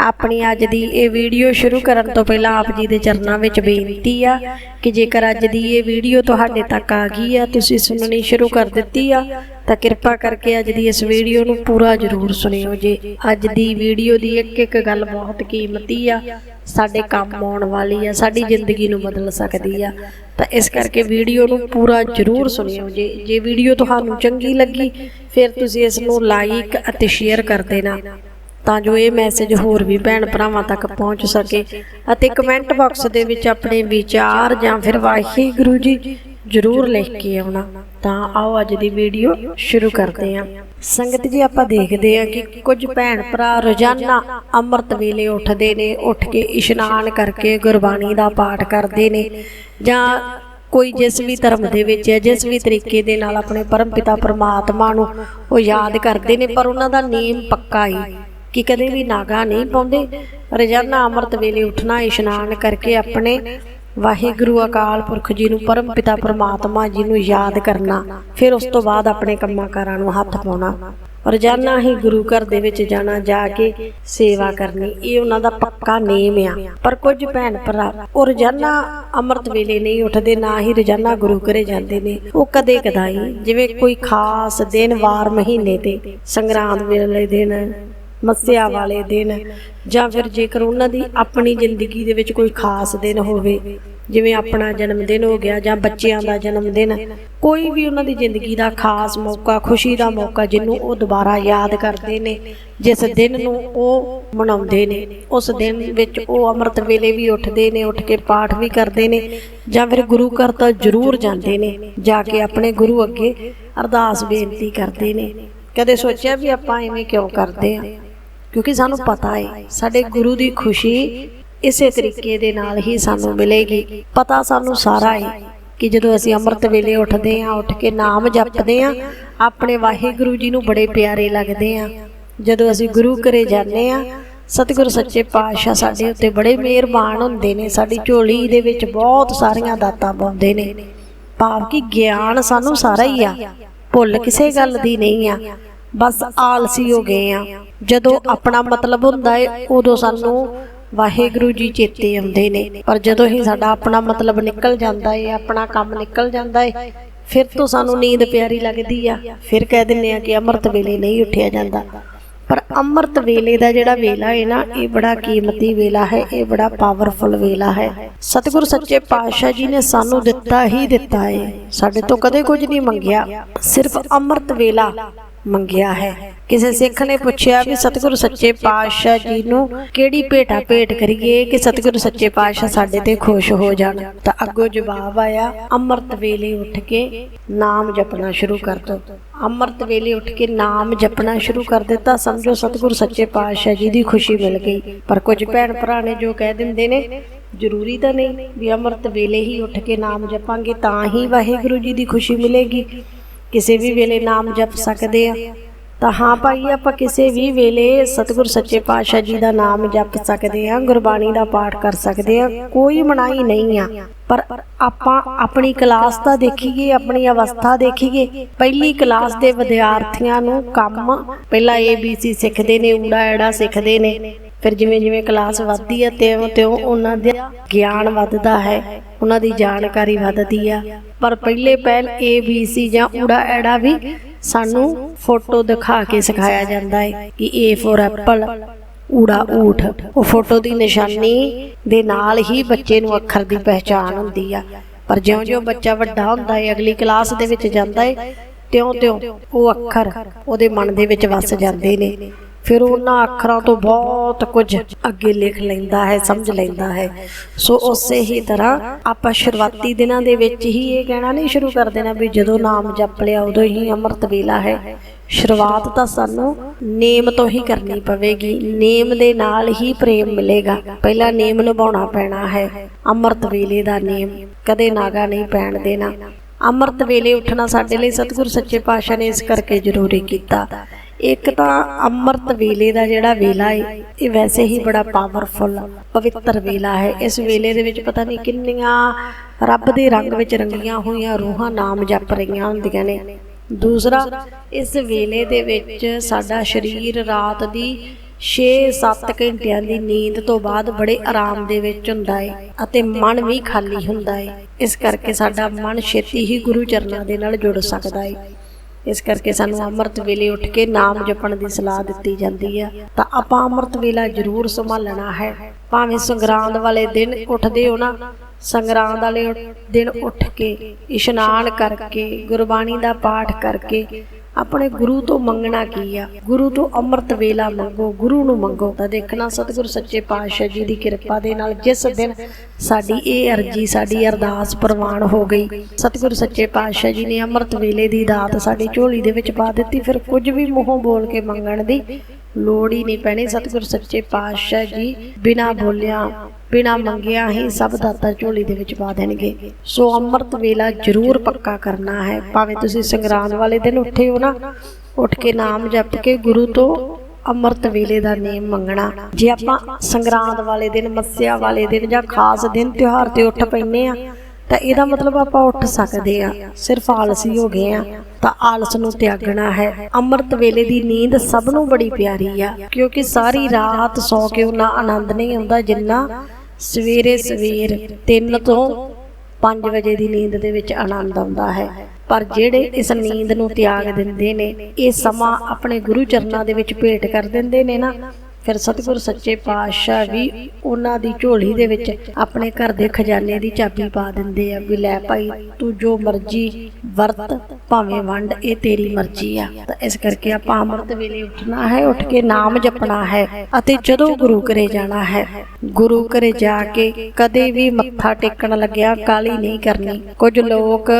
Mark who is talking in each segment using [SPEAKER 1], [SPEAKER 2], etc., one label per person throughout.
[SPEAKER 1] ਆਪਣੀ ਅੱਜ ਦੀ ਇਹ ਵੀਡੀਓ ਸ਼ੁਰੂ ਕਰਨ ਤੋਂ ਪਹਿਲਾਂ ਆਪ ਜੀ ਦੇ ਚਰਨਾਂ ਵਿੱਚ ਬੇਨਤੀ ਆ ਕਿ ਜੇਕਰ ਅੱਜ ਦੀ ਇਹ ਵੀਡੀਓ ਤੁਹਾਡੇ ਤੱਕ ਆ ਗਈ ਆ, ਤੁਸੀਂ ਸੁਣਨੀ ਸ਼ੁਰੂ ਕਰ ਦਿੱਤੀ ਆ, ਤਾਂ ਕਿਰਪਾ ਕਰਕੇ ਅੱਜ ਦੀ ਇਸ ਵੀਡੀਓ ਨੂੰ ਪੂਰਾ ਜ਼ਰੂਰ ਸੁਣਿਓ ਜੇ। ਅੱਜ ਦੀ ਵੀਡੀਓ ਦੀ ਇੱਕ ਇੱਕ ਗੱਲ ਬਹੁਤ ਕੀਮਤੀ ਆ, ਸਾਡੇ ਕੰਮ ਆਉਣ ਵਾਲੀ ਆ, ਸਾਡੀ ਜ਼ਿੰਦਗੀ ਨੂੰ ਬਦਲ ਸਕਦੀ ਆ। ਤਾਂ ਇਸ ਕਰਕੇ ਵੀਡੀਓ ਨੂੰ ਪੂਰਾ ਜ਼ਰੂਰ ਸੁਣਿਓ ਜੇ। ਜੇ ਵੀਡੀਓ ਤੁਹਾਨੂੰ ਚੰਗੀ ਲੱਗੀ, ਫਿਰ ਤੁਸੀਂ ਇਸ ਨੂੰ ਲਾਈਕ ਅਤੇ ਸ਼ੇਅਰ ਕਰ ਦੇਣਾ। ਤਾਂ ਜੋ ਇਹ ਮੈਸੇਜ ਹੋਰ ਵੀ ਭੈਣ ਭਰਾਵਾਂ ਤੱਕ ਪਹੁੰਚ ਸਕੇ ਅਤੇ ਕਮੈਂਟ ਬਾਕਸ ਦੇ ਵਿੱਚ ਆਪਣੇ ਵਿਚਾਰ ਜਾਂ ਫਿਰ ਵਾਹਿਗੁਰੂ ਜੀ ਜ਼ਰੂਰ ਲਿਖ ਕੇ ਆਉਣਾ। ਤਾਂ ਆਓ ਅੱਜ ਦੀ ਵੀਡੀਓ ਸ਼ੁਰੂ ਕਰਦੇ ਹਾਂ। ਸੰਗਤ ਜੀ, ਆਪਾਂ ਦੇਖਦੇ ਹਾਂ ਕਿ ਕੁਝ ਭੈਣ ਭਰਾ ਰੋਜ਼ਾਨਾ ਅੰਮ੍ਰਿਤ ਵੇਲੇ ਉੱਠਦੇ ਨੇ, ਉੱਠ ਕੇ ਇਸ਼ਨਾਨ ਕਰਕੇ ਗੁਰਬਾਣੀ ਦਾ ਪਾਠ ਕਰਦੇ ਨੇ ਜਾਂ ਕੋਈ ਜਿਸ ਵੀ ਧਰਮ ਦੇ ਵਿੱਚ ਹੈ, ਜਿਸ ਵੀ ਤਰੀਕੇ ਦੇ ਨਾਲ ਆਪਣੇ ਪਰਮ ਪਿਤਾ ਪਰਮਾਤਮਾ ਨੂੰ ਉਹ ਯਾਦ ਕਰਦੇ ਨੇ, ਪਰ ਉਹਨਾਂ ਦਾ ਨੇਮ ਪੱਕਾ ਹੀ ਕਿ ਕਦੇ ਵੀ ਨਾਗਾ ਨਹੀਂ ਪਾਉਂਦੇ। ਰੋਜ਼ਾਨਾ ਅੰਮ੍ਰਿਤ ਵੇਲੇ ਉੱਠਣਾ, ਇਸ਼ਨਾਨ ਕਰਕੇ ਆਪਣੇ ਵਾਹਿਗੁਰੂ ਅਕਾਲ ਪੁਰਖ ਜੀ ਨੂੰ, ਪਰਮ ਪਿਤਾ ਪਰਮਾਤਮਾ ਜੀ ਨੂੰ ਯਾਦ ਕਰਨਾ, ਫਿਰ ਉਸ ਤੋਂ ਬਾਅਦ ਆਪਣੇ ਕੰਮਾਂ ਕਾਰਾਂ ਨੂੰ ਹੱਥ ਪਾਉਣਾ। ਰੋਜ਼ਾਨਾ ਹੀ ਗੁਰੂ ਘਰ ਦੇ ਵਿੱਚ ਜਾਣਾ, ਜਾ ਕੇ ਸੇਵਾ ਕਰਨੀ, ਇਹ ਉਹਨਾਂ ਦਾ ਪੱਕਾ ਨੇਮ ਆ। ਪਰ ਕੁਝ ਭੈਣ ਭਰਾ, ਉਹ ਰੋਜ਼ਾਨਾ ਅੰਮ੍ਰਿਤ ਵੇਲੇ ਨਹੀਂ ਉੱਠਦੇ, ਨਾ ਹੀ ਰੋਜ਼ਾਨਾ ਗੁਰੂ ਘਰੇ ਜਾਂਦੇ ਨੇ। ਉਹ ਕਦੇ ਕਦਾਈ, ਜਿਵੇਂ ਕੋਈ ਖਾਸ ਦਿਨ, ਵਾਰ ਮਹੀਨੇ ਤੇ, ਸੰਗਰਾਂਦ ਵੇਲੇ ਦਿਨ ਮੱਸਿਆ ਵਾਲੇ ਦਿਨ ਜਾਂ ਫਿਰ ਜੇਕਰ ਉਹਨਾਂ ਦੀ ਆਪਣੀ ਜ਼ਿੰਦਗੀ ਦੇ ਵਿੱਚ ਕੋਈ ਖਾਸ ਦਿਨ ਹੋਵੇ, ਜਿਵੇਂ ਆਪਣਾ ਜਨਮ ਦਿਨ ਹੋ ਗਿਆ ਜਾਂ ਬੱਚਿਆਂ ਦਾ ਜਨਮ ਦਿਨ, ਕੋਈ ਵੀ ਉਹਨਾਂ ਦੀ ਜ਼ਿੰਦਗੀ ਦਾ ਖਾਸ ਮੌਕਾ, ਖੁਸ਼ੀ ਦਾ ਮੌਕਾ ਜਿਹਨੂੰ ਉਹ ਦੁਬਾਰਾ ਯਾਦ ਕਰਦੇ ਨੇ, ਜਿਸ ਦਿਨ ਨੂੰ ਉਹ ਮਨਾਉਂਦੇ ਨੇ, ਉਸ ਦਿਨ ਵਿੱਚ ਉਹ ਅੰਮ੍ਰਿਤ ਵੇਲੇ ਵੀ ਉੱਠਦੇ ਨੇ, ਉੱਠ ਕੇ ਪਾਠ ਵੀ ਕਰਦੇ ਨੇ ਜਾਂ ਫਿਰ ਗੁਰੂ ਘਰ ਤਾਂ ਜ਼ਰੂਰ ਜਾਂਦੇ ਨੇ, ਜਾ ਕੇ ਆਪਣੇ ਗੁਰੂ ਅੱਗੇ ਅਰਦਾਸ ਬੇਨਤੀ ਕਰਦੇ ਨੇ। ਕਦੇ ਸੋਚਿਆ ਵੀ ਆਪਾਂ ਐਵੇਂ ਕਿਉਂ ਕਰਦੇ ਆ? ਕਿਉਂਕਿ ਸਾਨੂੰ ਪਤਾ ਹੈ ਸਾਡੇ ਗੁਰੂ ਦੀ ਖੁਸ਼ੀ ਇਸੇ ਤਰੀਕੇ ਦੇ ਨਾਲ ਹੀ ਸਾਨੂੰ ਮਿਲੇਗੀ। ਪਤਾ ਸਾਨੂੰ ਸਾਰਾ ਹੈ ਕਿ ਜਦੋਂ ਅਸੀਂ ਅੰਮ੍ਰਿਤ ਵੇਲੇ ਉੱਠਦੇ ਹਾਂ ਉੱਠ ਕੇ ਨਾਮ ਜਪਦੇ ਹਾਂ ਆਪਣੇ ਵਾਹਿਗੁਰੂ ਜੀ ਨੂੰ ਬੜੇ ਪਿਆਰੇ ਲੱਗਦੇ ਹਾਂ ਜਦੋਂ ਅਸੀਂ ਗੁਰੂ ਘਰੇ ਜਾਂਦੇ ਹਾਂ ਸਤਿਗੁਰ ਸੱਚੇ ਪਾਤਸ਼ਾਹ ਸਾਡੇ ਉੱਤੇ ਬੜੇ ਮਿਹਰਬਾਨ ਹੁੰਦੇ ਨੇ, ਸਾਡੀ ਝੋਲੀ ਦੇ ਵਿੱਚ ਬਹੁਤ ਸਾਰੀਆਂ ਦਾਤਾਂ ਪਾਉਂਦੇ ਨੇ। ਭਾਵ ਕਿ ਗਿਆਨ ਸਾਨੂੰ ਸਾਰਾ ਹੀ ਆ, ਭੁੱਲ ਕਿਸੇ ਗੱਲ ਦੀ ਨਹੀਂ ਆ, ਬਸ ਆਲਸੀ ਹੋ ਗਏ ਆ। ਜਦੋਂ ਆਪਣਾ ਮਤਲਬ ਹੁੰਦਾ ਏ ਉਦੋਂ ਸਾਨੂੰ ਵਾਹਿਗੁਰੂ ਜੀ ਚੇਤੇ ਆਉਂਦੇ ਨੇ। ਪਰ ਜਦੋਂ ਹੀ ਸਾਡਾ ਆਪਣਾ ਮਤਲਬ ਨਿਕਲ ਜਾਂਦਾ ਏ ਆਪਣਾ ਕੰਮ ਨਿਕਲ ਜਾਂਦਾ ਏ ਫਿਰ ਤੋਂ ਸਾਨੂੰ ਨੀਂਦ ਪਿਆਰੀ ਲੱਗਦੀ ਆ। ਫਿਰ ਕਹਿ ਦਿੰਨੇ ਆ ਕਿ ਅੰਮ੍ਰਿਤ ਵੇਲੇ ਨਹੀਂ ਉੱਠਿਆ ਜਾਂਦਾ। ਪਰ ਅੰਮ੍ਰਿਤ ਵੇਲੇ ਦਾ ਜਿਹੜਾ ਵੇਲਾ ਹੈ ਨਾ ਇਹ ਬੜਾ ਕੀਮਤੀ ਵੇਲਾ ਹੈ ਇਹ ਬੜਾ ਪਾਵਰਫੁਲ ਵੇਲਾ ਹੈ। ਸਤਿਗੁਰ ਸੱਚੇ ਪਾਤਸ਼ਾਹ ਜੀ ਨੇ ਸਾਨੂੰ ਦਿੱਤਾ ਹੀ ਦਿੱਤਾ ਹੈ ਸਾਡੇ ਤੋਂ ਕਦੇ ਕੁਝ ਨਹੀਂ ਮੰਗਿਆ। ਸਿਰਫ ਅੰਮ੍ਰਿਤ ਵੇਲਾ ਮੰਗਿਆ ਹੈ। ਕਿਸੇ ਸਿੱਖ ਨੇ ਪੁੱਛਿਆ ਵੀ ਸਤਿਗੁਰੂ ਸੱਚੇ ਪਾਤਸ਼ਾਹ ਜੀ ਨੂੰ ਕਿਹੜੀ ਭੇਟਾ ਭੇਟ ਕਰੀਏ ਕਿ ਸਤਿਗੁਰ ਸੱਚੇ ਪਾਤਸ਼ਾਹ ਸਾਡੇ ਤੇ ਖੁਸ਼ ਹੋ ਜਾਣ। ਤਾਂ ਅੱਗੋਂ ਜਵਾਬ ਆਇਆ, ਅੰਮ੍ਰਿਤ ਵੇਲੇ ਉੱਠ ਕੇ ਨਾਮ ਜਪਣਾ ਸ਼ੁਰੂ ਕਰ ਦੋ। ਅੰਮ੍ਰਿਤ ਵੇਲੇ ਉੱਠ ਕੇ ਨਾਮ ਜਪਣਾ ਸ਼ੁਰੂ ਕਰ ਦਿੱਤਾ, ਸਮਝੋ ਸਤਿਗੁਰੂ ਸੱਚੇ ਪਾਤਸ਼ਾਹ ਜੀ ਦੀ ਖੁਸ਼ੀ ਮਿਲ ਗਈ। ਪਰ ਕੁਝ ਭੈਣ ਭਰਾ ਨੇ ਜੋ ਕਹਿ ਦਿੰਦੇ ਨੇ, ਜ਼ਰੂਰੀ ਤਾਂ ਨਹੀਂ ਵੀ ਅੰਮ੍ਰਿਤ ਵੇਲੇ ਹੀ ਉੱਠ ਕੇ ਨਾਮ ਜਪਾਂਗੇ, ਤਾਂ ਹੀ ਵਾਹਿਗੁਰੂ ਜੀ ਦੀ ਖੁਸ਼ੀ ਮਿਲੇਗੀ। ਕਿਸੇ ਵੀ ਵੇਲੇ ਨਾਮ ਜਪ ਸਕਦੇ ਆ। ਤਾਂ ਹਾਂ ਭਾਈ, ਆਪਾਂ ਕਿਸੇ ਵੀ ਵੇਲੇ ਸਤਿਗੁਰ ਸੱਚੇ ਪਾਤਸ਼ਾਹ ਜੀ ਦਾ ਨਾਮ ਜਪ ਸਕਦੇ ਆ, ਗੁਰਬਾਣੀ ਦਾ ਪਾਠ ਕਰ ਸਕਦੇ ਆ, ਕੋਈ ਮਨਾਹੀ ਨਹੀਂ ਆ। ਪਰ ਆਪਾਂ ਆਪਣੀ ਕਲਾਸ ਤਾਂ ਦੇਖੀਏ, ਆਪਣੀ ਅਵਸਥਾ ਦੇਖੀਏ, ਪਹਿਲੀ ਕਲਾਸ ਦੇ ਵਿਦਿਆਰਥੀਆਂ ਨੂੰ ਕੰਮ ਪਹਿਲਾਂ ABC ਸਿੱਖਦੇ ਨੇ, ਊੜਾ, ਐੜਾ ਸਿੱਖਦੇ ਨੇ। ਫਿਰ ਜਿਵੇਂ ਜਿਵੇਂ ਕਲਾਸ ਵੱਧਦੀ ਹੈ ਤਿਉਂ ਤਿਉਂ ਉਹਨਾਂ ਦਾ ਗਿਆਨ ਵੱਧਦਾ ਹੈ, ਉਹਨਾਂ ਦੀ ਜਾਣਕਾਰੀ ਵੱਧਦੀ ਆ। ਪਰ ਪਹਿਲੇ ਪਹਿਲ A, B, C ਜਾਂ ਊੜਾ ਐੜਾ ਵੀ ਸਾਨੂੰ ਫੋਟੋ ਦਿਖਾ ਕੇ ਸਿਖਾਇਆ ਜਾਂਦਾ ਹੈ ਕਿ A ਫॉर ਐਪਲ ਊੜਾ ਊਠ। ਉਹ ਫੋਟੋ ਦੀ ਨਿਸ਼ਾਨੀ ਦੇ ਨਾਲ ਹੀ ਬੱਚੇ ਨੂੰ ਅੱਖਰ ਦੀ ਪਹਿਚਾਣ ਹੁੰਦੀ ਆ। ਪਰ ਜਿਉਂ-ਜਿਉਂ ਬੱਚਾ ਵੱਡਾ ਹੁੰਦਾ ਹੈ ਅਗਲੀ ਕਲਾਸ ਦੇ ਵਿੱਚ ਜਾਂਦਾ ਹੈ ਤਿਉਂ-ਤਿਉਂ ਉਹ ਅੱਖਰ ਉਹਦੇ ਮਨ ਦੇ ਵਿੱਚ ਵਸ ਜਾਂਦੇ ਨੇ। ਫਿਰ ਉਹਨਾਂ ਅੱਖਰਾਂ ਤੋਂ ਬਹੁਤ ਕੁਝ ਅੱਗੇ ਲਿਖ ਲੈਂਦਾ ਹੈ, ਸਮਝ ਲੈਂਦਾ ਹੈ। ਸੋ ਉਸੇ ਹੀ ਤਰ੍ਹਾਂ ਆਪਾਂ ਸ਼ੁਰੂਆਤੀ ਦਿਨਾਂ ਦੇ ਵਿੱਚ ਹੀ ਇਹ ਕਹਿਣਾ ਨਹੀਂ ਸ਼ੁਰੂ ਕਰ ਦੇਣਾ ਵੀ ਜਦੋਂ ਨਾਮ ਜਪ ਲਿਆ ਉਦੋਂ ਹੀ ਅੰਮ੍ਰਿਤ ਵੇਲਾ ਹੈ। ਸ਼ੁਰੂਆਤ ਤਾਂ ਸਾਨੂੰ ਨੇਮ ਤੋਂ ਹੀ ਕਰਨੀ ਪਵੇਗੀ। ਨੇਮ ਦੇ ਨਾਲ ਹੀ ਪ੍ਰੇਮ ਮਿਲੇਗਾ। ਪਹਿਲਾਂ ਨੇਮ ਨਿਭਾਉਣਾ ਪੈਣਾ ਹੈ। ਅੰਮ੍ਰਿਤ ਵੇਲੇ ਦਾ ਨੇਮ ਕਦੇ ਨਾਗਾ ਨਹੀਂ ਪੈਣ ਦੇਣਾ। ਅੰਮ੍ਰਿਤ ਵੇਲੇ ਉੱਠਣਾ ਸਾਡੇ ਲਈ ਸਤਿਗੁਰ ਸੱਚੇ ਪਾਤਸ਼ਾਹ ਨੇ ਇਸ ਕਰਕੇ ਜ਼ਰੂਰੀ ਕੀਤਾ। ਇੱਕ ਤਾਂ ਅੰਮ੍ਰਿਤ ਵੇਲੇ ਦਾ ਜਿਹੜਾ ਵੇਲਾ ਹੈ ਇਹ ਵੈਸੇ ਹੀ ਬੜਾ ਪਾਵਰਫੁਲ ਪਵਿੱਤਰ ਵੇਲਾ ਹੈ। ਇਸ ਵੇਲੇ ਦੇ ਵਿੱਚ ਪਤਾ ਨਹੀਂ ਕਿੰਨੀਆਂ ਰੱਬ ਦੇ ਰੰਗ ਵਿੱਚ ਰੰਗੀਆਂ ਹੋਈਆਂ ਰੂਹਾਂ ਨਾਮ ਜਪ ਰਹੀਆਂ ਹੁੰਦੀਆਂ ਨੇ। ਦੂਸਰਾ, ਇਸ ਵੇਲੇ ਦੇ ਵਿੱਚ ਸਾਡਾ ਸਰੀਰ ਰਾਤ ਦੀ 6-7 ਘੰਟਿਆਂ ਦੀ ਨੀਂਦ ਤੋਂ ਬਾਅਦ ਬੜੇ ਆਰਾਮ ਦੇ ਵਿੱਚ ਹੁੰਦਾ ਹੈ ਅਤੇ ਮਨ ਵੀ ਖਾਲੀ ਹੁੰਦਾ ਹੈ ਇਸ ਕਰਕੇ ਸਾਡਾ ਮਨ ਛੇਤੀ ਹੀ ਗੁਰੂ ਚਰਨਾਂ ਦੇ ਨਾਲ ਜੁੜ ਸਕਦਾ ਏ। ਇਸ ਕਰਕੇ ਸਾਨੂੰ ਅੰਮ੍ਰਿਤ ਵੇਲੇ ਉੱਠ ਕੇ ਨਾਮ ਜਪਣ ਦੀ ਸਲਾਹ ਦਿੱਤੀ ਜਾਂਦੀ ਆ। ਤਾਂ ਆਪਾਂ ਅੰਮ੍ਰਿਤ ਵੇਲਾ ਜ਼ਰੂਰ ਸੰਭਾਲਣਾ ਹੈ। ਭਾਵੇਂ ਸੰਗਰਾਂਦ ਵਾਲੇ ਦਿਨ ਉੱਠਦੇ ਹੋ ਨਾ, ਸੰਗਰਾਂਦ ਵਾਲੇ ਦਿਨ ਉੱਠ ਕੇ ਇਸ਼ਨਾਨ ਕਰਕੇ, ਗੁਰਬਾਣੀ ਦਾ ਪਾਠ ਕਰਕੇ ਆਪਣੇ ਗੁਰੂ ਤੋਂ ਮੰਗਣਾ ਕੀ ਆ? ਗੁਰੂ ਤੋਂ ਅੰਮ੍ਰਿਤ ਵੇਲਾ ਮੰਗੋ, ਗੁਰੂ ਨੂੰ ਮੰਗੋ ਤਾਂ ਦੇਖਣਾ ਸਤਿਗੁਰ ਸੱਚੇ ਪਾਤਸ਼ਾਹ ਜੀ ਦੀ ਕਿਰਪਾ ਦੇ ਨਾਲ ਜਿਸ ਦਿਨ ਸਾਡੀ ਇਹ ਅਰਜੀ, ਸਾਡੀ ਅਰਦਾਸ ਪ੍ਰਵਾਨ ਹੋ ਗਈ, ਸਤਿਗੁਰ ਸੱਚੇ ਪਾਤਸ਼ਾਹ ਜੀ ਨੇ ਅੰਮ੍ਰਿਤ ਵੇਲੇ ਦੀ ਦਾਤ ਸਾਡੀ ਝੋਲੀ ਦੇ ਵਿੱਚ ਪਾ ਦਿੱਤੀ, ਫਿਰ ਕੁਝ ਵੀ ਮੂੰਹੋਂ ਬੋਲ ਕੇ ਮੰਗਣ ਦੀ ਲੋੜ ਹੀ ਨਹੀਂ ਪੈਣੀ। ਸਤਿਗੁਰ ਸੱਚੇ ਪਾਤਸ਼ਾਹ ਜੀ ਬਿਨਾ ਬੋਲਿਆ, ਬਿਨਾ ਮੰਗਿਆ ਹੀ ਸਭ ਦਾਤਾ ਝੋਲੀ ਦੇ ਵਿੱਚ ਪਾ ਦੇਣਗੇ। ਸੋ ਅੰਮ੍ਰਿਤ ਵੇਲਾ ਜ਼ਰੂਰ ਪੱਕਾ ਕਰਨਾ ਹੈ। ਭਾਵੇਂ ਤੁਸੀਂ ਸੰਗਰਾਂਦ ਵਾਲੇ ਦਿਨ ਉੱਠੇ ਹੋ ਨਾ, ਉੱਠ ਕੇ ਨਾਮ ਜਪ ਕੇ ਗੁਰੂ ਤੋਂ ਅੰਮ੍ਰਿਤ ਵੇਲੇ ਦਾ ਨੇਮ ਮੰਗਣਾ। ਜੇ ਆਪਾਂ ਸੰਗਰਾਂਦ ਵਾਲੇ ਦਿਨ, ਮੱਸਿਆ ਵਾਲੇ ਦਿਨ ਜਾਂ ਖਾਸ ਦਿਨ ਤਿਉਹਾਰ ਤੇ ਉੱਠ ਪੈਨੇ ਆ, ਤਾਂ ਇਹਦਾ ਮਤਲਬ ਆਪਾਂ ਉੱਠ ਸਕਦੇ ਆ। ਸਿਰਫ ਆਲਸੀ ਹੋ ਗਏ ਆ। ਤਾਂ ਆਲਸ ਨੂੰ ਤਿਆਗਣਾ ਹੈ। ਅੰਮ੍ਰਿਤ ਵੇਲੇ ਦੀ ਨੀਂਦ ਸਭ ਨੂੰ ਬੜੀ ਪਿਆਰੀ ਆ, ਕਿਉਂਕਿ ਸਾਰੀ ਰਾਤ ਸੌ ਕੇ ਉਹਨਾਂ ਆਨੰਦ ਨਹੀਂ ਆਉਂਦਾ ਜਿੰਨਾ ਸਵੇਰੇ ਸਵੇਰ 3 ਤੋਂ 5 ਵਜੇ ਦੀ ਨੀਂਦ ਦੇ ਵਿੱਚ ਆਨੰਦ ਆਉਂਦਾ ਹੈ। ਪਰ ਜਿਹੜੇ ਇਸ ਨੀਂਦ ਨੂੰ ਤਿਆਗ ਦਿੰਦੇ ਨੇ, ਇਹ ਸਮਾਂ ਆਪਣੇ ਗੁਰੂ ਚਰਨਾਂ ਦੇ ਵਿੱਚ ਭੇਟ ਕਰ ਦਿੰਦੇ ਨੇ ਨਾ ਫਿਰ ਸਤਿਗੁਰ ਸੱਚੇ ਪਾਤਸ਼ਾਹ ਵੀ ਉਹਨਾਂ ਦੀ ਝੋਲੀ ਦੇ ਵਿੱਚ ਆਪਣੇ ਘਰ ਦੇ ਖਜ਼ਾਨੇ ਦੀ ਚਾਬੀ ਪਾ ਦਿੰਦੇ ਆ ਵੀ ਲੈ ਭਾਈ, ਤੂੰ ਜੋ ਮਰਜ਼ੀ ਵਰਤ, ਭਾਵੇਂ ਵੰਡ, ਇਹ ਤੇਰੀ ਮਰਜ਼ੀ ਆ। ਤਾਂ ਇਸ ਕਰਕੇ ਆਪਾਂ ਅੰਮ੍ਰਿਤ ਵੇਲੇ ਉੱਠਣਾ ਹੈ, ਉੱਠ ਕੇ ਨਾਮ ਜਪਣਾ ਹੈ ਅਤੇ ਜਦੋਂ ਗੁਰੂ ਘਰੇ ਜਾਣਾ ਹੈ, ਗੁਰੂ ਘਰੇ ਜਾ ਕੇ ਕਦੇ ਵੀ ਮੱਥਾ ਟੇਕਣ ਲੱਗਿਆ ਕਾਲੀ ਨਹੀਂ ਕਰਨੀ। ਕੁਝ ਲੋਕ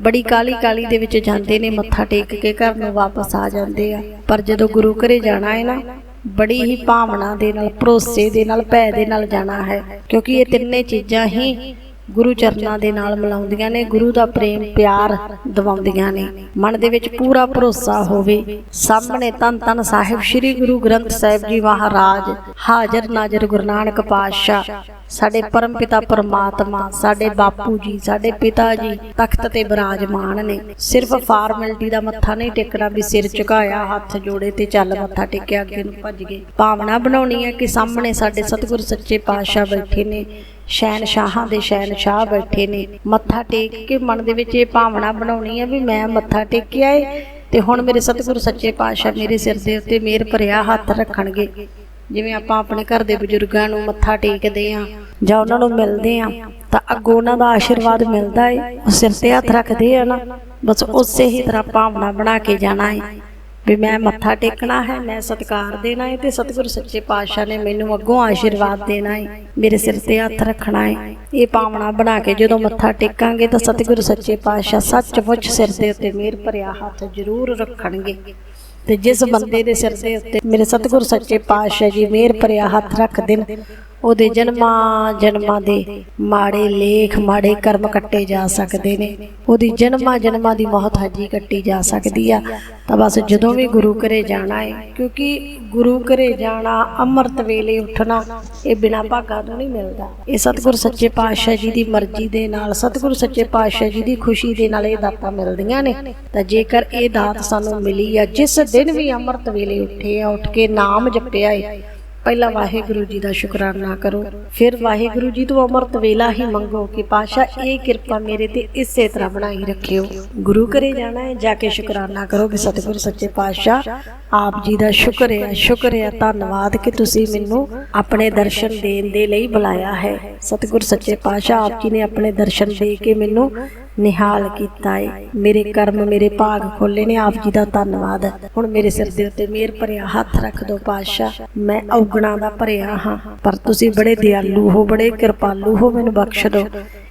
[SPEAKER 1] ਬੜੀ ਕਾਲੀ ਕਾਲੀ ਦੇ ਵਿੱਚ ਜਾਂਦੇ ਨੇ, ਮੱਥਾ ਟੇਕ ਕੇ ਘਰ ਨੂੰ ਵਾਪਸ ਆ ਜਾਂਦੇ ਆ। ਪਰ ਜਦੋਂ ਗੁਰੂ ਘਰੇ ਜਾਣਾ ਹੈ ਨਾ ਬੜੀ ਹੀ ਭਾਵਨਾ ਦੇ ਨਾਲ, ਭਰੋਸੇ ਦੇ ਨਾਲ, ਭੈ ਦੇ ਨਾਲ ਜਾਣਾ ਹੈ, ਕਿਉਂਕਿ ਇਹ ਤਿੰਨੇ ਚੀਜ਼ਾਂ ਹੀ ਗੁਰੂ ਚਰਨਾਂ ਦੇ ਨਾਲ ਮਿਲਾਉਂਦੀਆਂ ਨੇ, ਗੁਰੂ ਦਾ ਪ੍ਰੇਮ ਪਿਆਰ ਦਿਵਾਉਂਦੀਆਂ ਨੇ। ਮਨ ਦੇ ਵਿੱਚ ਪੂਰਾ ਭਰੋਸਾ ਹੋਵੇ, ਸਾਹਮਣੇ ਤਨ ਤਨ ਸਾਹਿਬ ਸ੍ਰੀ ਗੁਰੂ ਗ੍ਰੰਥ ਸਾਹਿਬ ਜੀ ਮਹਾਰਾਜ, ਹਾਜ਼ਰ ਨਾਜ਼ਰ ਗੁਰੂ ਨਾਨਕ ਪਾਤਸ਼ਾਹ, ਸਾਡੇ ਪਰਮ ਪਿਤਾ ਪਰਮਾਤਮਾ, ਸਾਡੇ ਬਾਪੂ ਜੀ, ਸਾਡੇ ਪਿਤਾ ਜੀ ਤਖਤ ਤੇ ਬਿਰਾਜਮਾਨ ਨੇ। ਸਿਰਫ ਫਾਰਮੈਲਿਟੀ ਦਾ ਮੱਥਾ ਨਹੀਂ ਟੇਕਣਾ ਵੀ ਸਿਰ ਝੁਕਾਇਆ, ਹੱਥ ਜੋੜੇ ਤੇ ਚੱਲ ਮੱਥਾ ਟੇਕਿਆ ਅੱਗੇ ਨੂੰ ਭੱਜ ਗਏ। ਭਾਵਨਾ ਬਣਾਉਣੀ ਹੈ ਕਿ ਸਾਹਮਣੇ ਸਾਡੇ ਸਤਿਗੁਰ ਸੱਚੇ ਪਾਤਸ਼ਾਹ ਬੈਠੇ ਨੇ ਸ਼ਹਿਨਸ਼ਾਹਾਂ ਦੇ ਸ਼ਹਿਨਸ਼ਾਹ ਬੈਠੇ ਨੇ। ਮੱਥਾ ਟੇਕ ਕੇ ਮਨ ਦੇ ਵਿੱਚ ਇਹ ਭਾਵਨਾ ਬਣਾਉਣੀ ਹੈ ਵੀ ਮੈਂ ਮੱਥਾ ਟੇਕਿਆ ਏ ਤੇ ਹੁਣ ਮੇਰੇ ਸਤਿਗੁਰ ਸੱਚੇ ਪਾਤਸ਼ਾਹ ਮੇਰੇ ਸਿਰ ਦੇ ਉੱਤੇ ਮੇਰ ਭਰਿਆ ਹੱਥ ਰੱਖਣਗੇ। ਜਿਵੇਂ ਆਪਾਂ ਆਪਣੇ ਘਰ ਦੇ ਬਜ਼ੁਰਗਾਂ ਨੂੰ ਮੱਥਾ ਟੇਕਦੇ ਆ ਜਾਂ ਉਹਨਾਂ ਨੂੰ ਮਿਲਦੇ ਆ, ਤਾਂ ਅੱਗੋਂ ਉਹਨਾਂ ਦਾ ਆਸ਼ੀਰਵਾਦ ਮਿਲਦਾ ਏ। ਉਹ ਸਿਰ ਤੇ ਹੱਥ ਰੱਖਦੇ ਆ ਨਾ। ਬਸ ਉਸੇ ਹੀ ਤਰ੍ਹਾਂ ਭਾਵਨਾ ਬਣਾ ਕੇ ਜਾਣਾ ਏ। ਵੀ ਮੈਂ ਮੱਥਾ ਟੇਕਣਾ ਹੈ, ਮੈਂ ਸਤਿਕਾਰ ਦੇਣਾ ਹੈ ਤੇ ਸਤਿਗੁਰ ਸੱਚੇ ਪਾਤਸ਼ਾਹ ਨੇ ਮੈਨੂੰ ਅੱਗੋਂ ਆਸ਼ੀਰਵਾਦ ਦੇਣਾ ਹੈ, ਮੇਰੇ ਸਿਰ ਤੇ ਹੱਥ ਰੱਖਣਾ ਹੈ। ਇਹ ਭਾਵਨਾ ਬਣਾ ਕੇ ਜਦੋਂ ਮੱਥਾ ਟੇਕਾਂਗੇ ਤਾਂ ਸਤਿਗੁਰ ਸੱਚੇ ਪਾਤਸ਼ਾਹ ਸੱਚਮੁੱਚ ਸਿਰ ਦੇ ਉੱਤੇ ਮਿਹਰ ਭਰਿਆ ਹੱਥ ਜ਼ਰੂਰ ਰੱਖਣਗੇ। ਤੇ ਜਿਸ ਬੰਦੇ ਦੇ ਸਿਰ ਦੇ ਉੱਤੇ ਮੇਰੇ ਸਤਿਗੁਰ ਸੱਚੇ ਪਾਤਸ਼ਾਹ ਜੀ ਮਿਹਰ ਭਰਿਆ ਹੱਥ ਰੱਖ ਦੇਣ ਉਹਦੇ ਜਨਮਾਂ ਜਨਮਾਂ ਦੇ ਮਾੜੇ ਲੇਖ, ਮਾੜੇ ਕਰਮ ਕੱਟੇ ਜਾ ਸਕਦੇ ਨੇ। ਉਹਦੀ ਜਨਮਾਂ ਜਨਮਾਂ ਦੀ ਮੌਤ ਮੌਤਾਜੀ ਕੱਟੀ ਜਾ ਸਕਦੀ ਆ। ਤਾਂ ਬਸ ਜਦੋਂ ਵੀ ਗੁਰੂ ਘਰੇ ਜਾਣਾ ਹੈ ਕਿਉਂਕਿ ਗੁਰੂ ਘਰੇ ਜਾਣਾ, ਅੰਮ੍ਰਿਤ ਵੇਲੇ ਉੱਠਣਾ, ਇਹ ਬਿਨਾਂ ਭਾਗਾ ਤੋਂ ਨਹੀਂ ਮਿਲਦਾ। ਇਹ ਸਤਿਗੁਰ ਸੱਚੇ ਪਾਤਸ਼ਾਹ ਜੀ ਦੀ ਮਰਜ਼ੀ ਦੇ ਨਾਲ, ਸਤਿਗੁਰ ਸੱਚੇ ਪਾਤਸ਼ਾਹ ਜੀ ਦੀ ਖੁਸ਼ੀ ਦੇ ਨਾਲ ਇਹ ਦਾਤਾਂ ਮਿਲਦੀਆਂ ਨੇ। ਤਾਂ ਜੇਕਰ ਇਹ ਦਾਤ ਸਾਨੂੰ ਮਿਲੀ ਆ, ਜਿਸ ਦਿਨ ਵੀ ਅੰਮ੍ਰਿਤ ਵੇਲੇ ਉੱਠੇ ਆ, ਉੱਠ ਕੇ ਨਾਮ ਜਪਿਆ ਏ ਪਹਿਲਾਂ ਵਾਹਿਗੁਰੂ ਜੀ ਦਾ ਸ਼ੁਕਰਾਨਾ ਕਰੋ, ਫਿਰ ਵਾਹਿਗੁਰੂ ਜੀ ਤੋਂ ਅੰਮ੍ਰਿਤ ਵੇਲਾ ਹੀ ਮੰਗੋ ਕਿ ਪਾਸ਼ਾ ਇਹ ਕਿਰਪਾ ਮੇਰੇ ਤੇ ਇਸੇ ਤਰ੍ਹਾਂ ਬਣਾਈ ਰੱਖਿਓ। ਗੁਰੂ ਘਰੇ ਜਾਣਾ ਹੈ, ਜਾ ਕੇ ਸ਼ੁਕਰਾਨਾ ਕਰੋ ਕਿ ਸਤਿਗੁਰ ਸੱਚੇ ਪਾਤਸ਼ਾਹ, ਆਪ ਜੀ ਦਾ ਸ਼ੁਕਰ ਹੈ ਸ਼ੁਕਰ ਹੈ, ਧੰਨਵਾਦ ਕਿ ਤੁਸੀਂ ਮੈਨੂੰ ਆਪਣੇ ਦਰਸ਼ਨ ਦੇਣ ਦੇ ਲਈ ਬੁਲਾਇਆ ਹੈ। ਸਤਿਗੁਰ ਸੱਚੇ ਪਾਤਸ਼ਾਹ, ਆਪ ਜੀ ਨੇ ਆਪਣੇ ਦਰਸ਼ਨ ਦੇ ਕੇ ਮੈਨੂੰ ਨਿਹਾਲ ਕੀਤਾ ਹੈ ਮੇਰੇ ਕਰਮ, ਮੇਰੇ ਭਾਗ ਖੋਲੇ ਨੇ। ਆਪ ਜੀ ਦਾ ਧੰਨਵਾਦ। ਹੁਣ ਮੇਰੇ ਸਿਰ ਦੇ ਉੱਤੇ ਮਿਹਰ ਭਰਿਆ ਹੱਥ ਰੱਖ ਦਿਓ ਪਾਤਸ਼ਾਹ। ਮੈਂ ਔਗਣਾ ਦਾ ਭਰਿਆ ਹਾਂ। ਪਰ ਤੁਸੀਂ ਬੜੇ ਦਿਆਲੂ ਹੋ, ਬੜੇ ਕਿਰਪਾਲੂ ਹੋ। ਮੈਨੂੰ ਬਖਸ਼ ਦਿਓ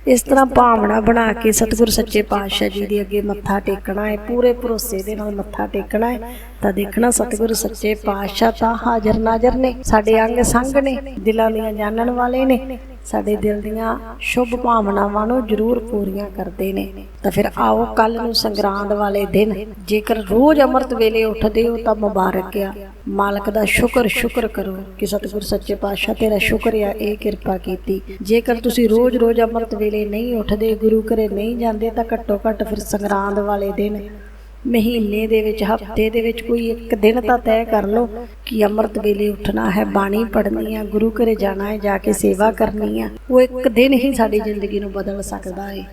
[SPEAKER 1] ਇਸ ਤਰ੍ਹਾਂ ਭਾਵਨਾ ਬਣਾ ਕੇ ਸਤਿਗੁਰ ਸੱਚੇ ਪਾਤਸ਼ਾਹ ਜੀ ਦੇ ਅੱਗੇ ਮੱਥਾ ਟੇਕਣਾ ਹੈ ਪੂਰੇ ਭਰੋਸੇ ਦੇ ਨਾਲ ਮੱਥਾ ਟੇਕਣਾ ਹੈ ਤਾਂ ਦੇਖਣਾ ਸਤਿਗੁਰ ਸੱਚੇ ਪਾਤਸ਼ਾਹ ਤਾਂ ਹਾਜ਼ਰ ਨਾਜ਼ਰ ਨੇ। ਸਾਡੇ ਅੰਗ ਸੰਗ ਨੇ। ਦਿਲਾਂ ਦੀਆਂ ਜਾਣਨ ਵਾਲੇ ਨੇ। ਸਾਡੇ ਦਿਲ ਦੀਆਂ ਸ਼ੁਭ ਭਾਵਨਾਵਾਂ ਨੂੰ ਜ਼ਰੂਰ ਪੂਰੀਆਂ ਕਰਦੇ ਨੇ। ਤਾਂ ਫਿਰ ਆਓ ਕੱਲ ਨੂੰ ਸੰਗਰਾਂਦ ਵਾਲੇ ਦਿਨ, ਜੇਕਰ ਰੋਜ਼ ਅੰਮ੍ਰਿਤ ਵੇਲੇ ਉੱਠਦੇ ਹੋ ਤਾਂ ਮੁਬਾਰਕ ਆ। ਮਾਲਕ ਦਾ ਸ਼ੁਕਰ ਸ਼ੁਕਰ ਕਰੋ ਕਿ ਸਤਿਗੁਰ ਸੱਚੇ ਪਾਤਸ਼ਾਹ ਤੇਰਾ ਸ਼ੁਕਰ ਆ, ਇਹ ਕਿਰਪਾ ਕੀਤੀ। ਜੇਕਰ ਤੁਸੀਂ ਰੋਜ਼-ਰੋਜ਼ ਅੰਮ੍ਰਿਤ ਵੇਲੇ ਨਹੀਂ ਉੱਠਦੇ, ਗੁਰੂ ਘਰੇ ਨਹੀਂ ਜਾਂਦੇ, ਤਾਂ ਘੱਟੋ ਘੱਟ ਫਿਰ ਸੰਗਰਾਂਦ ਵਾਲੇ ਦਿਨ ਮਹੀਨੇ ਦੇ ਵਿੱਚ, ਹਫ਼ਤੇ ਦੇ ਵਿੱਚ ਕੋਈ ਇੱਕ ਦਿਨ ਤਾਂ ਤੈਅ ਕਰ ਲਓ ਕਿ ਅੰਮ੍ਰਿਤ ਵੇਲੇ ਉੱਠਣਾ ਹੈ, ਬਾਣੀ ਪੜ੍ਹਨੀ ਹੈ ਗੁਰੂ ਘਰੇ ਜਾਣਾ ਹੈ, ਜਾ ਕੇ ਸੇਵਾ ਕਰਨੀ ਹੈ ਉਹ ਇੱਕ ਦਿਨ ਹੀ ਸਾਡੀ ਜ਼ਿੰਦਗੀ ਨੂੰ ਬਦਲ ਸਕਦਾ ਹੈ